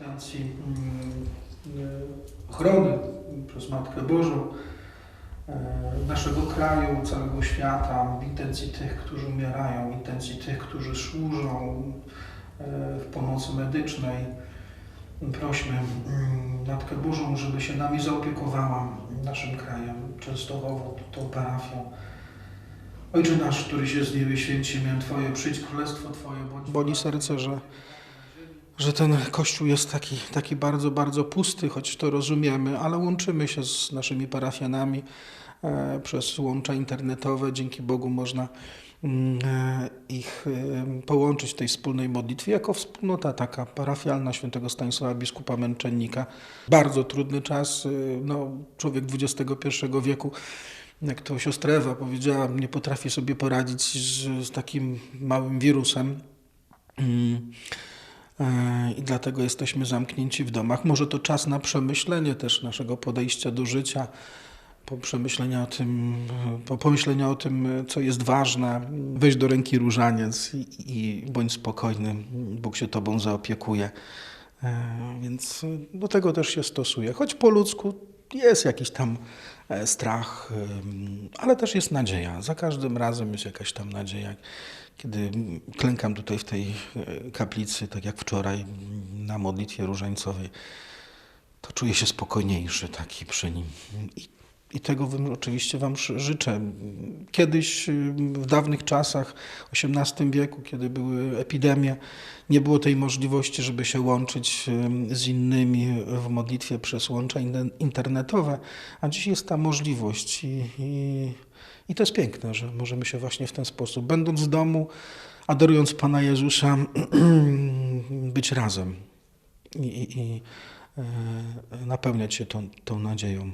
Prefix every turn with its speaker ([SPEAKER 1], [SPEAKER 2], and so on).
[SPEAKER 1] intencji mm, e, ochrony przez Matkę Bożą e, naszego kraju, całego świata, w intencji tych, którzy umierają, w intencji tych, którzy służą e, w pomocy medycznej. Prośmy mm, Matkę Bożą, żeby się nami zaopiekowała, naszym krajem, Częstochową, tą parafią. Ojcze nasz, któryś jest w niebie, święci imię Twoje, przyjdź królestwo Twoje, bądź... Boli serce, że, że ten Kościół jest taki, taki bardzo, bardzo pusty, choć to rozumiemy, ale łączymy się z naszymi parafianami e, przez łącza internetowe. Dzięki Bogu można mm, e, ich e, połączyć w tej wspólnej modlitwie jako wspólnota taka parafialna świętego Stanisława biskupa męczennika. Bardzo trudny czas, no, człowiek XXI wieku jak to siostra Ewa powiedziała, nie potrafi sobie poradzić z, z takim małym wirusem. E, I dlatego jesteśmy zamknięci w domach. Może to czas na przemyślenie też naszego podejścia do życia, po przemyślenia o tym, po pomyślenia o tym, co jest ważne. Weź do ręki różaniec i, i bądź spokojny, Bóg się tobą zaopiekuje. E, Więc do tego też się stosuje. Choć po ludzku jest jakiś tam e, strach, ale też jest nadzieja. Za każdym razem jest jakaś tam nadzieja. Kiedy klękam tutaj w tej e, kaplicy, tak jak wczoraj na modlitwie różańcowej, to czuję się spokojniejszy taki przy nim. I, i tego wam, oczywiście Wam ży- życzę. Kiedyś, y, w dawnych czasach, XVIII wieku, kiedy były epidemie, nie było tej możliwości, żeby się łączyć z innymi w modlitwie przez łącza in- internetowe, a dziś jest ta możliwość i, i, i to jest piękne, że możemy się właśnie w ten sposób, będąc w domu, adorując Pana Jezusa, być razem i, i, i e, napełniać się tą, tą nadzieją.